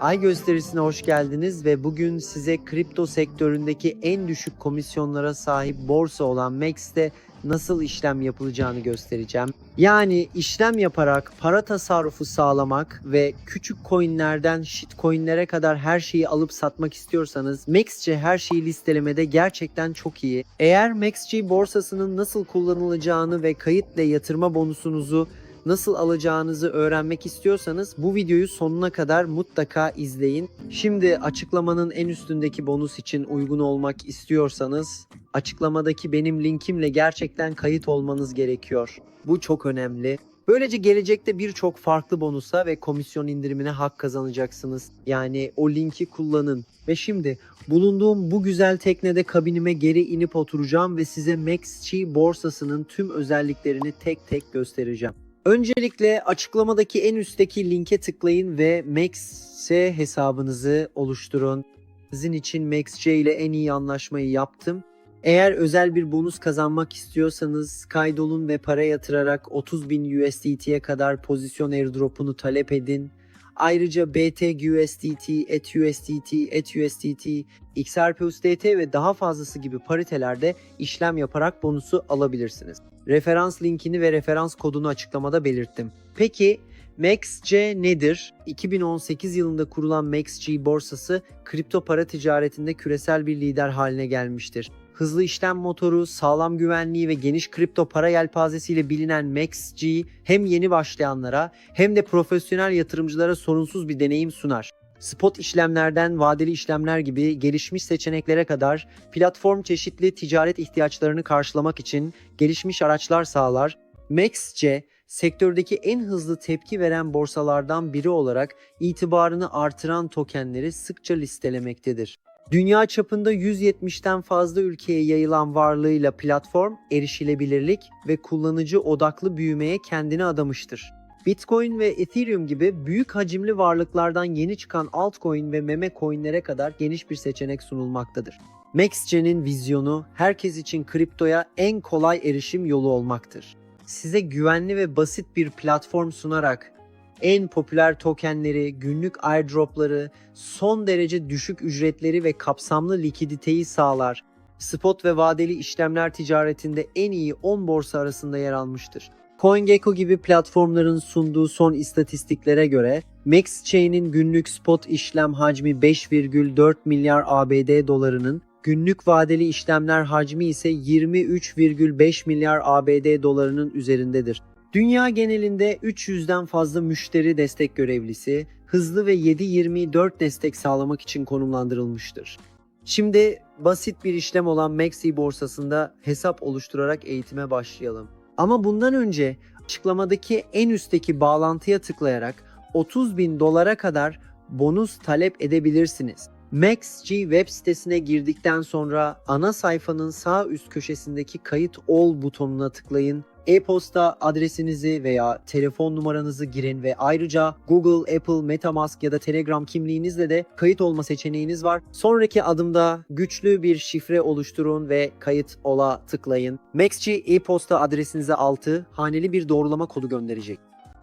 Ay gösterisine hoş geldiniz ve bugün size kripto sektöründeki en düşük komisyonlara sahip borsa olan MEX'te nasıl işlem yapılacağını göstereceğim. Yani işlem yaparak para tasarrufu sağlamak ve küçük coinlerden shitcoinlere kadar her şeyi alıp satmak istiyorsanız MEXC her şeyi listelemede gerçekten çok iyi. Eğer MEXC borsasının nasıl kullanılacağını ve kayıt ve yatırma bonusunuzu nasıl alacağınızı öğrenmek istiyorsanız bu videoyu sonuna kadar mutlaka izleyin. Şimdi açıklamanın en üstündeki bonus için uygun olmak istiyorsanız açıklamadaki benim linkimle gerçekten kayıt olmanız gerekiyor. Bu çok önemli. Böylece gelecekte birçok farklı bonusa ve komisyon indirimine hak kazanacaksınız. Yani o linki kullanın. Ve şimdi bulunduğum bu güzel teknede kabinime geri inip oturacağım ve size MaxC borsasının tüm özelliklerini tek tek göstereceğim. Öncelikle açıklamadaki en üstteki linke tıklayın ve MaxC hesabınızı oluşturun. Sizin için MaxC ile en iyi anlaşmayı yaptım. Eğer özel bir bonus kazanmak istiyorsanız kaydolun ve para yatırarak 30.000 USDT'ye kadar pozisyon airdrop'unu talep edin. Ayrıca BT USDT, ETUSDT, ETUSDT, XRP USDT ve daha fazlası gibi paritelerde işlem yaparak bonusu alabilirsiniz. Referans linkini ve referans kodunu açıklamada belirttim. Peki MaxC nedir? 2018 yılında kurulan MaxC borsası kripto para ticaretinde küresel bir lider haline gelmiştir. Hızlı işlem motoru, sağlam güvenliği ve geniş kripto para yelpazesiyle bilinen MaxG hem yeni başlayanlara hem de profesyonel yatırımcılara sorunsuz bir deneyim sunar. Spot işlemlerden vadeli işlemler gibi gelişmiş seçeneklere kadar platform çeşitli ticaret ihtiyaçlarını karşılamak için gelişmiş araçlar sağlar. MaxC sektördeki en hızlı tepki veren borsalardan biri olarak itibarını artıran tokenleri sıkça listelemektedir. Dünya çapında 170'ten fazla ülkeye yayılan varlığıyla platform erişilebilirlik ve kullanıcı odaklı büyümeye kendini adamıştır. Bitcoin ve Ethereum gibi büyük hacimli varlıklardan yeni çıkan altcoin ve meme coinlere kadar geniş bir seçenek sunulmaktadır. MaxC'nin vizyonu herkes için kriptoya en kolay erişim yolu olmaktır. Size güvenli ve basit bir platform sunarak en popüler tokenleri, günlük airdropları, son derece düşük ücretleri ve kapsamlı likiditeyi sağlar. Spot ve vadeli işlemler ticaretinde en iyi 10 borsa arasında yer almıştır. CoinGecko gibi platformların sunduğu son istatistiklere göre MaxChain'in günlük spot işlem hacmi 5,4 milyar ABD dolarının, günlük vadeli işlemler hacmi ise 23,5 milyar ABD dolarının üzerindedir. Dünya genelinde 300'den fazla müşteri destek görevlisi, hızlı ve 7/24 destek sağlamak için konumlandırılmıştır. Şimdi basit bir işlem olan Maxi borsasında hesap oluşturarak eğitime başlayalım. Ama bundan önce açıklamadaki en üstteki bağlantıya tıklayarak 30 bin dolara kadar bonus talep edebilirsiniz. MaxG web sitesine girdikten sonra ana sayfanın sağ üst köşesindeki kayıt ol butonuna tıklayın. E-posta adresinizi veya telefon numaranızı girin ve ayrıca Google, Apple, MetaMask ya da Telegram kimliğinizle de kayıt olma seçeneğiniz var. Sonraki adımda güçlü bir şifre oluşturun ve kayıt ola tıklayın. MaxG e-posta adresinize 6 haneli bir doğrulama kodu gönderecek.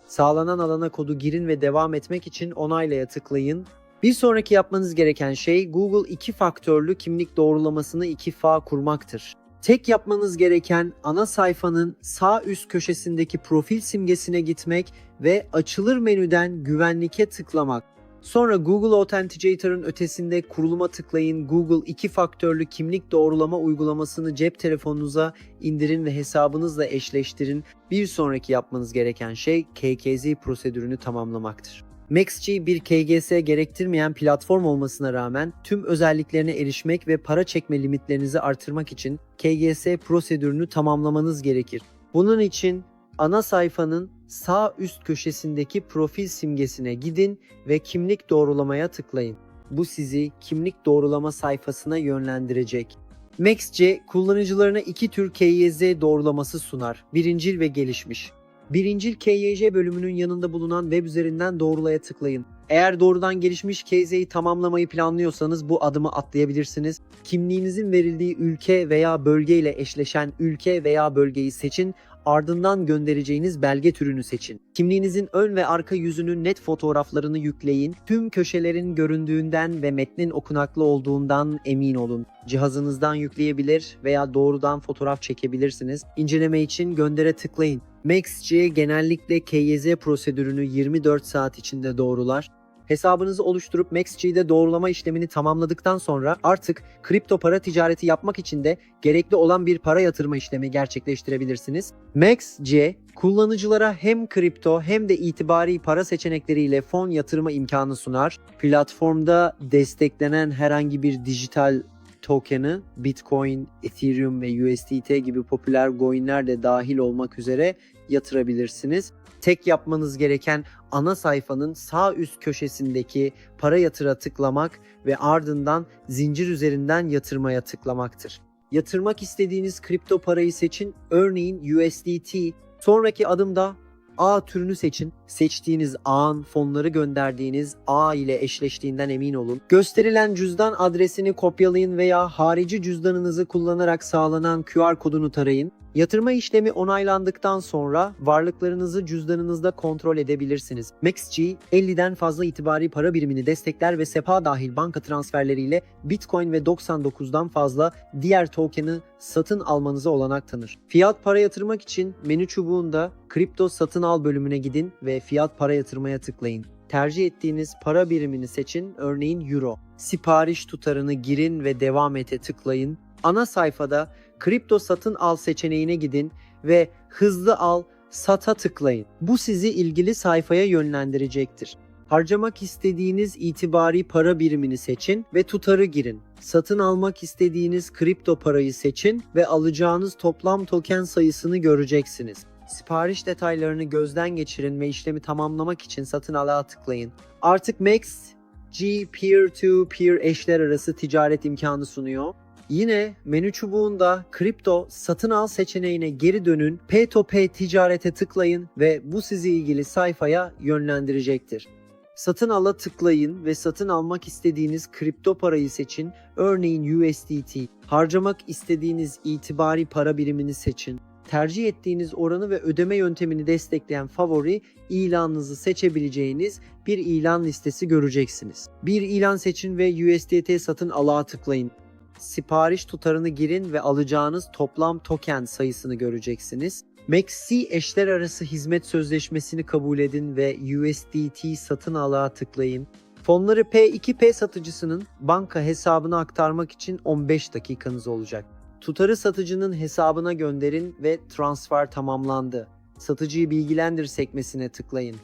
Sağlanan alana kodu girin ve devam etmek için onaylaya tıklayın. Bir sonraki yapmanız gereken şey Google iki faktörlü kimlik doğrulamasını iki fa kurmaktır. Tek yapmanız gereken ana sayfanın sağ üst köşesindeki profil simgesine gitmek ve açılır menüden güvenlike tıklamak. Sonra Google Authenticator'ın ötesinde kuruluma tıklayın. Google iki faktörlü kimlik doğrulama uygulamasını cep telefonunuza indirin ve hesabınızla eşleştirin. Bir sonraki yapmanız gereken şey KKZ prosedürünü tamamlamaktır. MaxG bir KGS gerektirmeyen platform olmasına rağmen tüm özelliklerine erişmek ve para çekme limitlerinizi artırmak için KGS prosedürünü tamamlamanız gerekir. Bunun için ana sayfanın sağ üst köşesindeki profil simgesine gidin ve kimlik doğrulamaya tıklayın. Bu sizi kimlik doğrulama sayfasına yönlendirecek. MaxC kullanıcılarına iki tür KYZ doğrulaması sunar. Birincil ve gelişmiş. Birincil KYJ bölümünün yanında bulunan web üzerinden doğrulaya tıklayın. Eğer doğrudan gelişmiş KZ'yi tamamlamayı planlıyorsanız bu adımı atlayabilirsiniz. Kimliğinizin verildiği ülke veya bölge ile eşleşen ülke veya bölgeyi seçin. Ardından göndereceğiniz belge türünü seçin. Kimliğinizin ön ve arka yüzünün net fotoğraflarını yükleyin. Tüm köşelerin göründüğünden ve metnin okunaklı olduğundan emin olun. Cihazınızdan yükleyebilir veya doğrudan fotoğraf çekebilirsiniz. İnceleme için göndere tıklayın. MaxG genellikle KYZ prosedürünü 24 saat içinde doğrular. Hesabınızı oluşturup MaxG'de doğrulama işlemini tamamladıktan sonra artık kripto para ticareti yapmak için de gerekli olan bir para yatırma işlemi gerçekleştirebilirsiniz. MaxC kullanıcılara hem kripto hem de itibari para seçenekleriyle fon yatırma imkanı sunar. Platformda desteklenen herhangi bir dijital token'ı Bitcoin, Ethereum ve USDT gibi popüler coin'ler de dahil olmak üzere yatırabilirsiniz. Tek yapmanız gereken ana sayfanın sağ üst köşesindeki para yatıra tıklamak ve ardından zincir üzerinden yatırmaya tıklamaktır. Yatırmak istediğiniz kripto parayı seçin. Örneğin USDT. Sonraki adımda ağ türünü seçin. Seçtiğiniz ağın fonları gönderdiğiniz ağ ile eşleştiğinden emin olun. Gösterilen cüzdan adresini kopyalayın veya harici cüzdanınızı kullanarak sağlanan QR kodunu tarayın. Yatırma işlemi onaylandıktan sonra varlıklarınızı cüzdanınızda kontrol edebilirsiniz. MaxG 50'den fazla itibari para birimini destekler ve SEPA dahil banka transferleriyle Bitcoin ve 99'dan fazla diğer token'ı satın almanıza olanak tanır. Fiyat para yatırmak için menü çubuğunda kripto satın al bölümüne gidin ve fiyat para yatırmaya tıklayın. Tercih ettiğiniz para birimini seçin, örneğin euro. Sipariş tutarını girin ve devam ete tıklayın. Ana sayfada kripto satın al seçeneğine gidin ve hızlı al, sata tıklayın. Bu sizi ilgili sayfaya yönlendirecektir. Harcamak istediğiniz itibari para birimini seçin ve tutarı girin. Satın almak istediğiniz kripto parayı seçin ve alacağınız toplam token sayısını göreceksiniz. Sipariş detaylarını gözden geçirin ve işlemi tamamlamak için satın ala tıklayın. Artık Max G peer-to-peer eşler arası ticaret imkanı sunuyor. Yine menü çubuğunda kripto satın al seçeneğine geri dönün, P2P ticarete tıklayın ve bu sizi ilgili sayfaya yönlendirecektir. Satın ala tıklayın ve satın almak istediğiniz kripto parayı seçin. Örneğin USDT. Harcamak istediğiniz itibari para birimini seçin. Tercih ettiğiniz oranı ve ödeme yöntemini destekleyen favori ilanınızı seçebileceğiniz bir ilan listesi göreceksiniz. Bir ilan seçin ve USDT satın alağa tıklayın sipariş tutarını girin ve alacağınız toplam token sayısını göreceksiniz. Maxi eşler arası hizmet sözleşmesini kabul edin ve USDT satın alağa tıklayın. Fonları P2P satıcısının banka hesabına aktarmak için 15 dakikanız olacak. Tutarı satıcının hesabına gönderin ve transfer tamamlandı. Satıcıyı bilgilendir sekmesine tıklayın.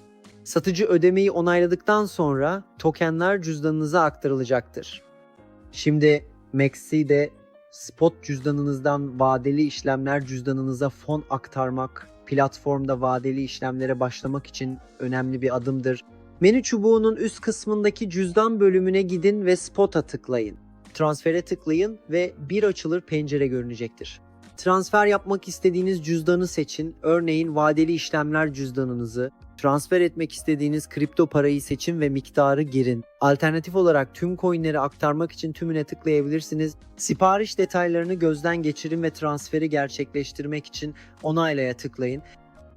Satıcı ödemeyi onayladıktan sonra tokenler cüzdanınıza aktarılacaktır. Şimdi Maxi'de spot cüzdanınızdan vadeli işlemler cüzdanınıza fon aktarmak, platformda vadeli işlemlere başlamak için önemli bir adımdır. Menü çubuğunun üst kısmındaki cüzdan bölümüne gidin ve spot'a tıklayın. Transfere tıklayın ve bir açılır pencere görünecektir. Transfer yapmak istediğiniz cüzdanı seçin. Örneğin vadeli işlemler cüzdanınızı, transfer etmek istediğiniz kripto parayı seçin ve miktarı girin. Alternatif olarak tüm coinleri aktarmak için tümüne tıklayabilirsiniz. Sipariş detaylarını gözden geçirin ve transferi gerçekleştirmek için onaylaya tıklayın.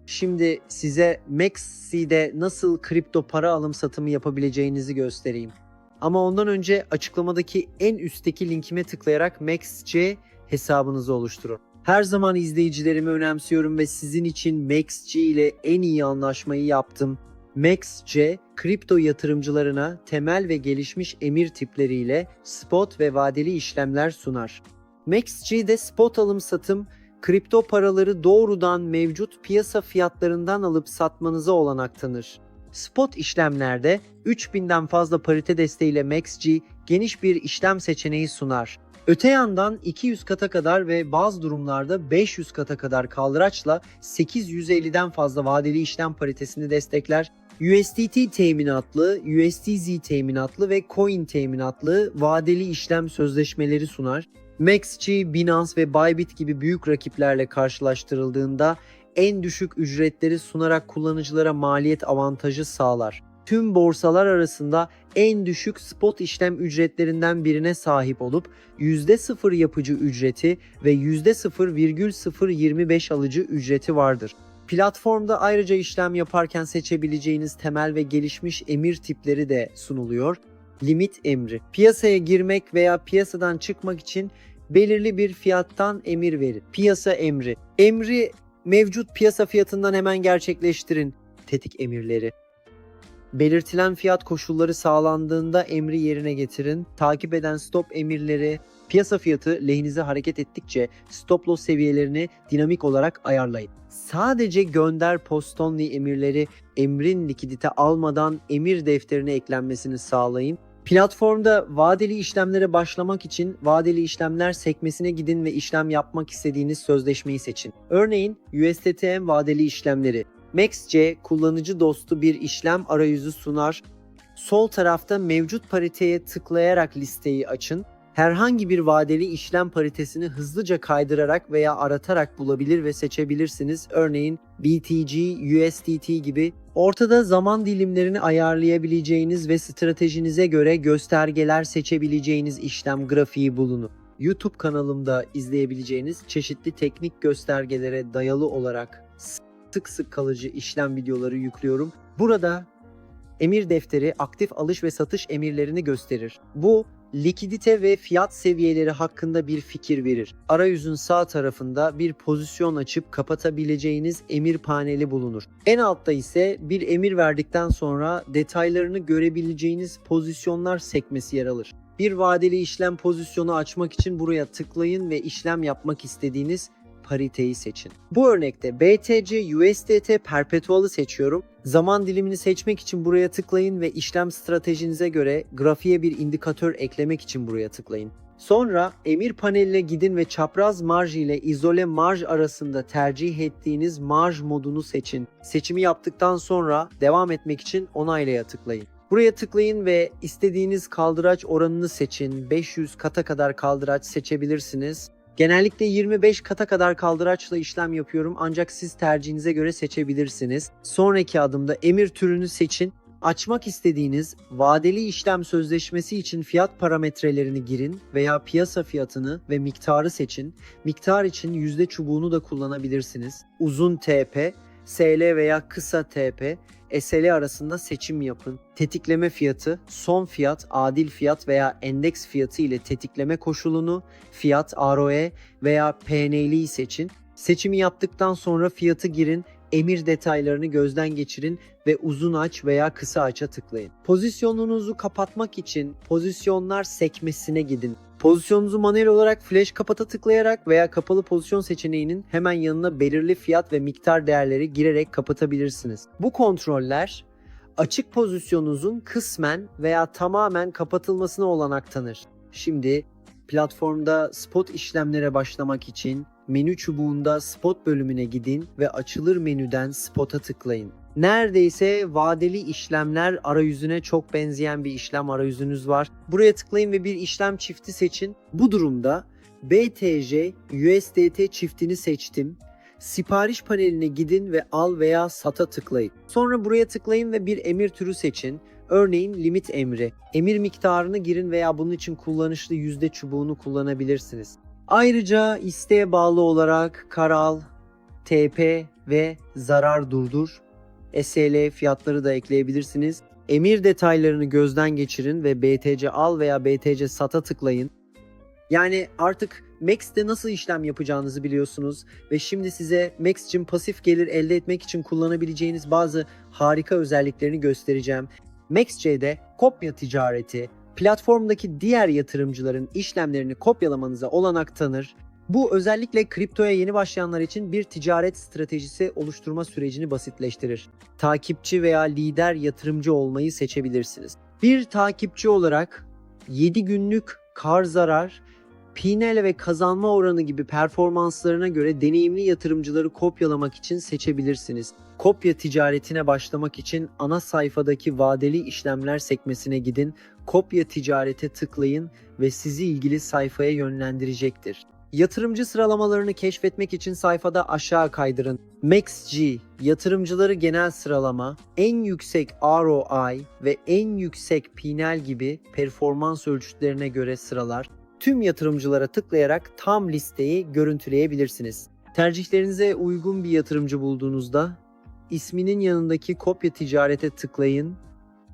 Şimdi size Maxi'de nasıl kripto para alım satımı yapabileceğinizi göstereyim. Ama ondan önce açıklamadaki en üstteki linkime tıklayarak MaxC hesabınızı oluşturun. Her zaman izleyicilerimi önemsiyorum ve sizin için MaxC ile en iyi anlaşmayı yaptım. MaxC, kripto yatırımcılarına temel ve gelişmiş emir tipleriyle spot ve vadeli işlemler sunar. MaxC'de spot alım satım, kripto paraları doğrudan mevcut piyasa fiyatlarından alıp satmanıza olanak tanır. Spot işlemlerde 3000'den fazla parite desteğiyle MaxG geniş bir işlem seçeneği sunar. Öte yandan 200 kata kadar ve bazı durumlarda 500 kata kadar kaldıraçla 850'den fazla vadeli işlem paritesini destekler. USDT teminatlı, USDZ teminatlı ve Coin teminatlı vadeli işlem sözleşmeleri sunar. MaxG, Binance ve Bybit gibi büyük rakiplerle karşılaştırıldığında en düşük ücretleri sunarak kullanıcılara maliyet avantajı sağlar. Tüm borsalar arasında en düşük spot işlem ücretlerinden birine sahip olup %0 yapıcı ücreti ve %0,025 alıcı ücreti vardır. Platformda ayrıca işlem yaparken seçebileceğiniz temel ve gelişmiş emir tipleri de sunuluyor. Limit emri. Piyasaya girmek veya piyasadan çıkmak için belirli bir fiyattan emir verin. Piyasa emri. Emri mevcut piyasa fiyatından hemen gerçekleştirin. Tetik emirleri. Belirtilen fiyat koşulları sağlandığında emri yerine getirin. Takip eden stop emirleri, piyasa fiyatı lehinize hareket ettikçe stop loss seviyelerini dinamik olarak ayarlayın. Sadece gönder post only emirleri emrin likidite almadan emir defterine eklenmesini sağlayın. Platformda vadeli işlemlere başlamak için vadeli işlemler sekmesine gidin ve işlem yapmak istediğiniz sözleşmeyi seçin. Örneğin USDTM vadeli işlemleri. MaxC kullanıcı dostu bir işlem arayüzü sunar. Sol tarafta mevcut pariteye tıklayarak listeyi açın. Herhangi bir vadeli işlem paritesini hızlıca kaydırarak veya aratarak bulabilir ve seçebilirsiniz. Örneğin BTC, USDT gibi ortada zaman dilimlerini ayarlayabileceğiniz ve stratejinize göre göstergeler seçebileceğiniz işlem grafiği bulunur. YouTube kanalımda izleyebileceğiniz çeşitli teknik göstergelere dayalı olarak sık sık kalıcı işlem videoları yüklüyorum. Burada emir defteri aktif alış ve satış emirlerini gösterir. Bu likidite ve fiyat seviyeleri hakkında bir fikir verir. Arayüzün sağ tarafında bir pozisyon açıp kapatabileceğiniz emir paneli bulunur. En altta ise bir emir verdikten sonra detaylarını görebileceğiniz pozisyonlar sekmesi yer alır. Bir vadeli işlem pozisyonu açmak için buraya tıklayın ve işlem yapmak istediğiniz pariteyi seçin. Bu örnekte BTC USDT Perpetual'ı seçiyorum. Zaman dilimini seçmek için buraya tıklayın ve işlem stratejinize göre grafiğe bir indikatör eklemek için buraya tıklayın. Sonra emir paneline gidin ve çapraz marj ile izole marj arasında tercih ettiğiniz marj modunu seçin. Seçimi yaptıktan sonra devam etmek için onaylaya tıklayın. Buraya tıklayın ve istediğiniz kaldıraç oranını seçin. 500 kata kadar kaldıraç seçebilirsiniz. Genellikle 25 kata kadar kaldıraçla işlem yapıyorum ancak siz tercihinize göre seçebilirsiniz. Sonraki adımda emir türünü seçin. Açmak istediğiniz vadeli işlem sözleşmesi için fiyat parametrelerini girin veya piyasa fiyatını ve miktarı seçin. Miktar için yüzde çubuğunu da kullanabilirsiniz. Uzun TP, SL veya kısa TP, SL arasında seçim yapın. Tetikleme fiyatı, son fiyat, adil fiyat veya endeks fiyatı ile tetikleme koşulunu, fiyat ROE veya PNL'yi seçin. Seçimi yaptıktan sonra fiyatı girin, emir detaylarını gözden geçirin ve uzun aç veya kısa aç'a tıklayın. Pozisyonunuzu kapatmak için pozisyonlar sekmesine gidin. Pozisyonunuzu manuel olarak flash kapata tıklayarak veya kapalı pozisyon seçeneğinin hemen yanına belirli fiyat ve miktar değerleri girerek kapatabilirsiniz. Bu kontroller açık pozisyonunuzun kısmen veya tamamen kapatılmasına olanak tanır. Şimdi platformda spot işlemlere başlamak için menü çubuğunda spot bölümüne gidin ve açılır menüden spot'a tıklayın. Neredeyse vadeli işlemler arayüzüne çok benzeyen bir işlem arayüzünüz var. Buraya tıklayın ve bir işlem çifti seçin. Bu durumda BTC USDT çiftini seçtim. Sipariş paneline gidin ve al veya sata tıklayın. Sonra buraya tıklayın ve bir emir türü seçin. Örneğin limit emri. Emir miktarını girin veya bunun için kullanışlı yüzde çubuğunu kullanabilirsiniz. Ayrıca isteğe bağlı olarak karal, TP ve zarar durdur, SL fiyatları da ekleyebilirsiniz. Emir detaylarını gözden geçirin ve BTC al veya BTC sata tıklayın. Yani artık Max'te nasıl işlem yapacağınızı biliyorsunuz ve şimdi size Max için pasif gelir elde etmek için kullanabileceğiniz bazı harika özelliklerini göstereceğim. MaxC'de kopya ticareti, platformdaki diğer yatırımcıların işlemlerini kopyalamanıza olanak tanır. Bu özellikle kriptoya yeni başlayanlar için bir ticaret stratejisi oluşturma sürecini basitleştirir. Takipçi veya lider yatırımcı olmayı seçebilirsiniz. Bir takipçi olarak 7 günlük kar zarar, P&L ve kazanma oranı gibi performanslarına göre deneyimli yatırımcıları kopyalamak için seçebilirsiniz. Kopya ticaretine başlamak için ana sayfadaki vadeli işlemler sekmesine gidin, kopya ticarete tıklayın ve sizi ilgili sayfaya yönlendirecektir. Yatırımcı sıralamalarını keşfetmek için sayfada aşağı kaydırın. MaxG, yatırımcıları genel sıralama, en yüksek ROI ve en yüksek P&L gibi performans ölçütlerine göre sıralar. Tüm yatırımcılara tıklayarak tam listeyi görüntüleyebilirsiniz. Tercihlerinize uygun bir yatırımcı bulduğunuzda isminin yanındaki kopya ticarete tıklayın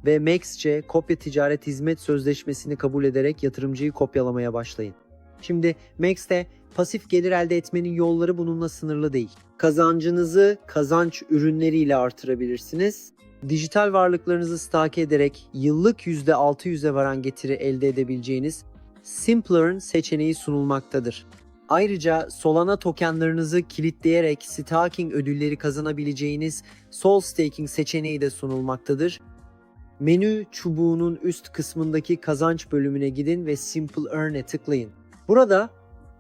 ve MaxC kopya ticaret hizmet sözleşmesini kabul ederek yatırımcıyı kopyalamaya başlayın. Şimdi Max'te pasif gelir elde etmenin yolları bununla sınırlı değil. Kazancınızı kazanç ürünleriyle artırabilirsiniz. Dijital varlıklarınızı stake ederek yıllık %600'e varan getiri elde edebileceğiniz Simplearn seçeneği sunulmaktadır. Ayrıca Solana tokenlarınızı kilitleyerek staking ödülleri kazanabileceğiniz Sol Staking seçeneği de sunulmaktadır. Menü çubuğunun üst kısmındaki kazanç bölümüne gidin ve Simple Earn'e tıklayın. Burada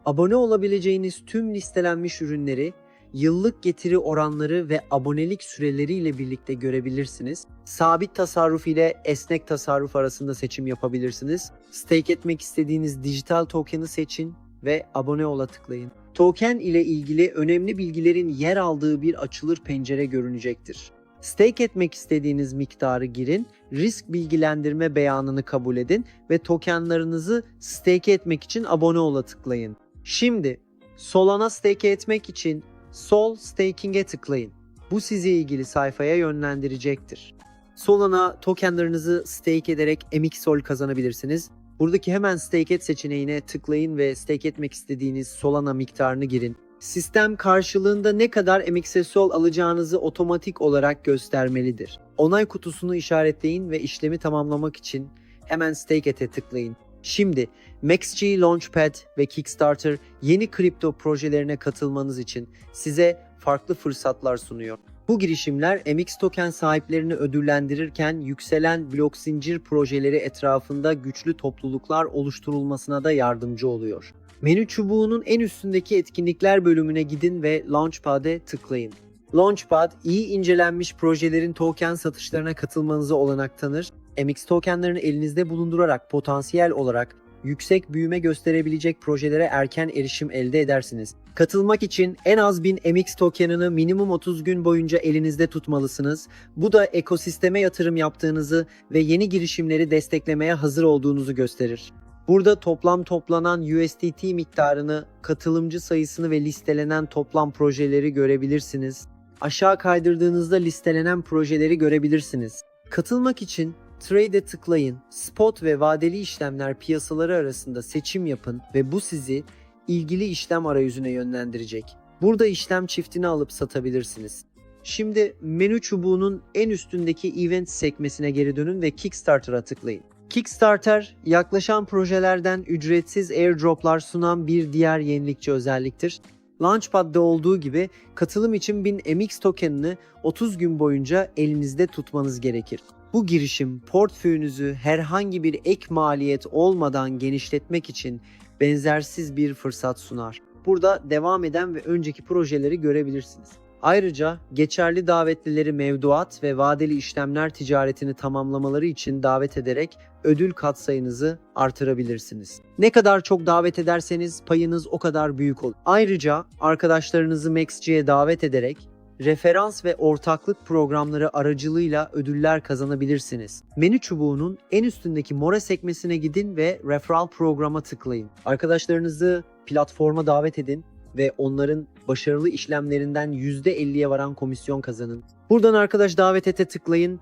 abone olabileceğiniz tüm listelenmiş ürünleri, yıllık getiri oranları ve abonelik süreleriyle birlikte görebilirsiniz. Sabit tasarruf ile esnek tasarruf arasında seçim yapabilirsiniz. Stake etmek istediğiniz dijital token'ı seçin ve abone ola tıklayın. Token ile ilgili önemli bilgilerin yer aldığı bir açılır pencere görünecektir. Stake etmek istediğiniz miktarı girin, risk bilgilendirme beyanını kabul edin ve tokenlarınızı stake etmek için abone ola tıklayın. Şimdi Solana stake etmek için Sol Staking'e tıklayın. Bu sizi ilgili sayfaya yönlendirecektir. Solana tokenlarınızı stake ederek MXSOL kazanabilirsiniz. Buradaki hemen stake et seçeneğine tıklayın ve stake etmek istediğiniz Solana miktarını girin. Sistem karşılığında ne kadar MXSOL alacağınızı otomatik olarak göstermelidir. Onay kutusunu işaretleyin ve işlemi tamamlamak için hemen stake et'e tıklayın. Şimdi MaxG Launchpad ve Kickstarter yeni kripto projelerine katılmanız için size farklı fırsatlar sunuyor. Bu girişimler MX token sahiplerini ödüllendirirken yükselen blok zincir projeleri etrafında güçlü topluluklar oluşturulmasına da yardımcı oluyor. Menü çubuğunun en üstündeki etkinlikler bölümüne gidin ve Launchpad'e tıklayın. Launchpad, iyi incelenmiş projelerin token satışlarına katılmanıza olanak tanır. MX tokenlarını elinizde bulundurarak potansiyel olarak yüksek büyüme gösterebilecek projelere erken erişim elde edersiniz. Katılmak için en az 1000 MX tokenını minimum 30 gün boyunca elinizde tutmalısınız. Bu da ekosisteme yatırım yaptığınızı ve yeni girişimleri desteklemeye hazır olduğunuzu gösterir. Burada toplam toplanan USDT miktarını, katılımcı sayısını ve listelenen toplam projeleri görebilirsiniz. Aşağı kaydırdığınızda listelenen projeleri görebilirsiniz. Katılmak için Trade'e tıklayın. Spot ve vadeli işlemler piyasaları arasında seçim yapın ve bu sizi ilgili işlem arayüzüne yönlendirecek. Burada işlem çiftini alıp satabilirsiniz. Şimdi menü çubuğunun en üstündeki Event sekmesine geri dönün ve Kickstarter'a tıklayın. Kickstarter, yaklaşan projelerden ücretsiz airdroplar sunan bir diğer yenilikçi özelliktir. Launchpad'da olduğu gibi katılım için 1000 MX tokenını 30 gün boyunca elinizde tutmanız gerekir. Bu girişim portföyünüzü herhangi bir ek maliyet olmadan genişletmek için benzersiz bir fırsat sunar. Burada devam eden ve önceki projeleri görebilirsiniz. Ayrıca geçerli davetlileri mevduat ve vadeli işlemler ticaretini tamamlamaları için davet ederek ödül katsayınızı artırabilirsiniz. Ne kadar çok davet ederseniz payınız o kadar büyük olur. Ayrıca arkadaşlarınızı MaxG'ye davet ederek referans ve ortaklık programları aracılığıyla ödüller kazanabilirsiniz. Menü çubuğunun en üstündeki More sekmesine gidin ve referral programa tıklayın. Arkadaşlarınızı platforma davet edin ve onların başarılı işlemlerinden %50'ye varan komisyon kazanın. Buradan arkadaş davet ete tıklayın.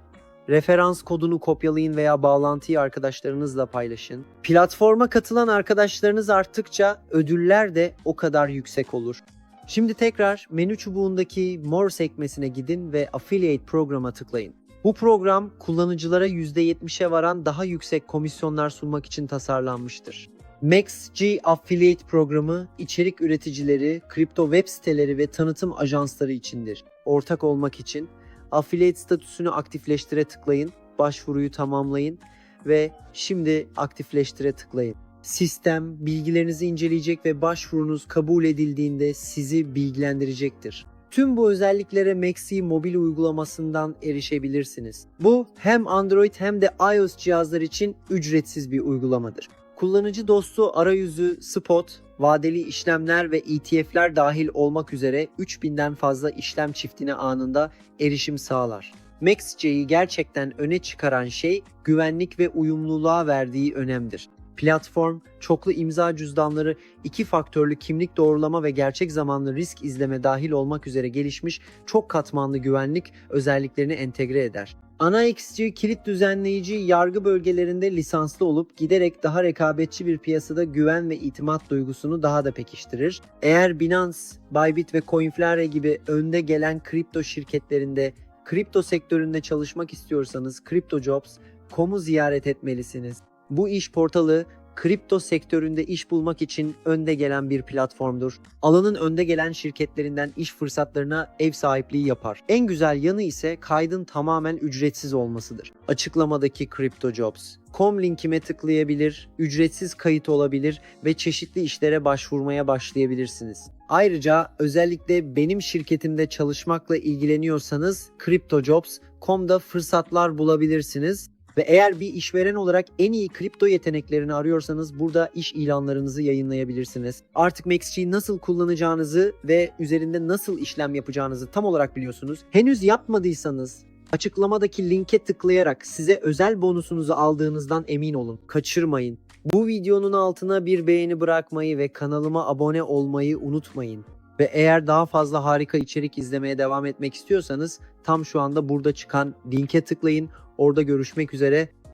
Referans kodunu kopyalayın veya bağlantıyı arkadaşlarınızla paylaşın. Platforma katılan arkadaşlarınız arttıkça ödüller de o kadar yüksek olur. Şimdi tekrar menü çubuğundaki More sekmesine gidin ve Affiliate programa tıklayın. Bu program kullanıcılara %70'e varan daha yüksek komisyonlar sunmak için tasarlanmıştır. MaxG Affiliate programı içerik üreticileri, kripto web siteleri ve tanıtım ajansları içindir. Ortak olmak için Affiliate statüsünü aktifleştire tıklayın, başvuruyu tamamlayın ve şimdi aktifleştire tıklayın. Sistem bilgilerinizi inceleyecek ve başvurunuz kabul edildiğinde sizi bilgilendirecektir. Tüm bu özelliklere Maxi mobil uygulamasından erişebilirsiniz. Bu hem Android hem de iOS cihazlar için ücretsiz bir uygulamadır. Kullanıcı dostu arayüzü, spot, vadeli işlemler ve ETF'ler dahil olmak üzere 3000'den fazla işlem çiftine anında erişim sağlar. MaxC'yi gerçekten öne çıkaran şey güvenlik ve uyumluluğa verdiği önemdir. Platform, çoklu imza cüzdanları, iki faktörlü kimlik doğrulama ve gerçek zamanlı risk izleme dahil olmak üzere gelişmiş çok katmanlı güvenlik özelliklerini entegre eder. Ana XG kilit düzenleyici yargı bölgelerinde lisanslı olup giderek daha rekabetçi bir piyasada güven ve itimat duygusunu daha da pekiştirir. Eğer Binance, Bybit ve Coinflare gibi önde gelen kripto şirketlerinde kripto sektöründe çalışmak istiyorsanız CryptoJobs.com'u ziyaret etmelisiniz. Bu iş portalı kripto sektöründe iş bulmak için önde gelen bir platformdur. Alanın önde gelen şirketlerinden iş fırsatlarına ev sahipliği yapar. En güzel yanı ise kaydın tamamen ücretsiz olmasıdır. Açıklamadaki CryptoJobs.com linkime tıklayabilir, ücretsiz kayıt olabilir ve çeşitli işlere başvurmaya başlayabilirsiniz. Ayrıca özellikle benim şirketimde çalışmakla ilgileniyorsanız CryptoJobs.com'da fırsatlar bulabilirsiniz. Ve eğer bir işveren olarak en iyi kripto yeteneklerini arıyorsanız burada iş ilanlarınızı yayınlayabilirsiniz. Artık MaxG'yi nasıl kullanacağınızı ve üzerinde nasıl işlem yapacağınızı tam olarak biliyorsunuz. Henüz yapmadıysanız açıklamadaki linke tıklayarak size özel bonusunuzu aldığınızdan emin olun. Kaçırmayın. Bu videonun altına bir beğeni bırakmayı ve kanalıma abone olmayı unutmayın. Ve eğer daha fazla harika içerik izlemeye devam etmek istiyorsanız tam şu anda burada çıkan linke tıklayın. Orada görüşmek üzere.